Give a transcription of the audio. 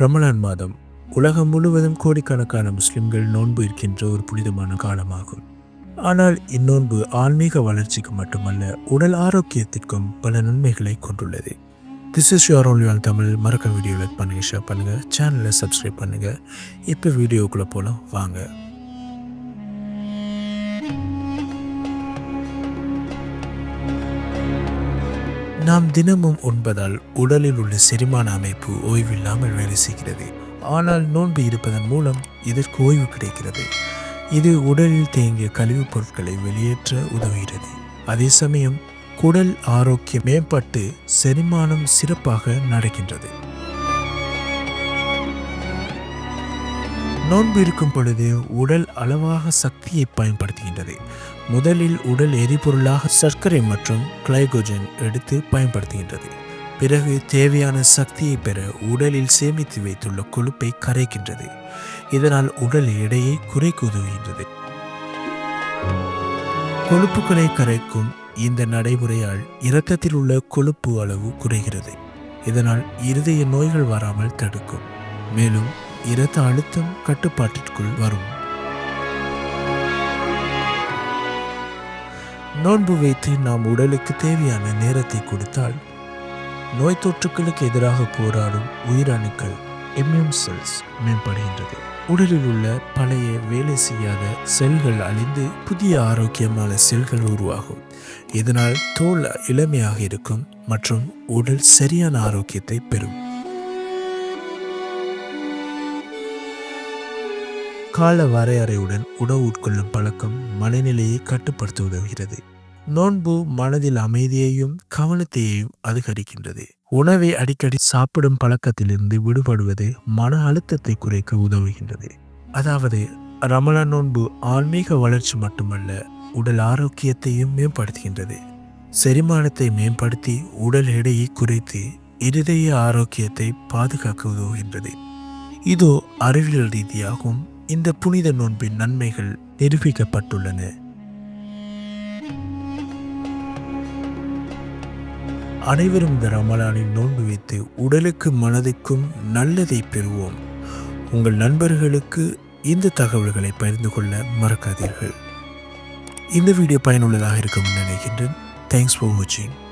ரமலான் மாதம் உலகம் முழுவதும் கோடிக்கணக்கான முஸ்லிம்கள் நோன்பு இருக்கின்ற ஒரு புனிதமான காலமாகும். ஆனால் இந்நோன்பு ஆன்மீக வளர்ச்சிக்கு மட்டுமல்ல உடல் ஆரோக்கியத்திற்கும் பல நன்மைகளை கொண்டுள்ளது. This is your only on Tamil மறக்க வீடியோ லைக் பண்ணுங்க ஷேர் பண்ணுங்கள் சேனலை சப்ஸ்கிரைப் பண்ணுங்கள் இப்போ வீடியோக்குள்ளே போகலாம் வாங்க. நாம் தினமும் உண்பதால் உடலில் உள்ள செரிமான அமைப்பு ஓய்வில்லாமல் வேலை செய்கிறது. ஆனால் நோன்பு இருப்பதன் மூலம் இதற்கு ஓய்வு கிடைக்கிறது. இது உடலில் தேங்கிய கழிவுப் பொருட்களை வெளியேற்ற உதவுகிறது. அதே சமயம் குடல் ஆரோக்கியம் மேம்பட்டு செரிமானம் சிறப்பாக நடக்கின்றது. நோன்பு இருக்கும் பொழுது உடல் அளவாக சக்தியை பயன்படுத்துகின்றது. முதலில் உடல் எரிபொருளாக சர்க்கரை மற்றும் கிளைகோஜன் எடுத்து பயன்படுத்துகின்றது. பிறகு தேவையான சக்தியை பெற உடலில் சேமித்து வைத்துள்ள கொழுப்பை கரைக்கின்றது. இதனால் உடல் எடையை குறைக்க உதவுகின்றது கொழுப்புகளை கரைக்கும் இந்த நடைமுறையால் இரத்தத்தில் உள்ள கொழுப்பு அளவு குறைகிறது. இதனால் இருதய நோய்கள் வராமல் தடுக்கும். மேலும் இரத்த அழுத்தம் கட்டுப்பாட்டிற்குள் வரும். நோன்பு வைத்து நாம் உடலுக்கு தேவையான நேரத்தை கொடுத்தால் நோய் தொற்றுக்களுக்கு எதிராக போராடும் உயிரணுக்கள் இம்யூன் செல்ஸ் மேம்படுகின்றது. உடலில் உள்ள பழைய வேலை செய்யாத செல்கள் அழிந்து புதிய ஆரோக்கியமான செல்கள் உருவாகும். இதனால் தோல் இளமையாக இருக்கும் மற்றும் உடல் சரியான ஆரோக்கியத்தை பெறும். கால வரையறையுடன் உணவு உட்கொள்ளும் பழக்கம் மனநிலையை கட்டுப்படுத்த உதவுகிறது. நோன்பு மனதில் அமைதியையும் கவனத்தையும் அதிகரிக்கின்றது. உணவை அடிக்கடி சாப்பிடும் பழக்கத்திலிருந்து விடுபடுவது மன அழுத்தத்தை குறைக்க உதவுகின்றது. அதாவது ரமண நோன்பு ஆன்மீக வளர்ச்சி மட்டுமல்ல உடல் ஆரோக்கியத்தையும் மேம்படுத்துகின்றது. செரிமானத்தை மேம்படுத்தி உடல் எடையை குறைத்து இருதய ஆரோக்கியத்தை பாதுகாக்க உதவுகின்றது. இது அறிவியல் ரீதியாகவும் இந்த புனித நோன்பின் நன்மைகள் நிரூபிக்கப்பட்டுள்ளன. அனைவரும் இந்த ரமலானில் நோன்பு வைத்து உடலுக்கும் மனதுக்கும் நல்லதை பெறுவோம். உங்கள் நண்பர்களுக்கு இந்த தகவல்களை பகிர்ந்து கொள்ள மறக்காதீர்கள். இந்த வீடியோ பயனுள்ளதாக இருக்கும் நினைக்கின்றேன். தேங்க்ஸ் ஃபார் வாட்சிங்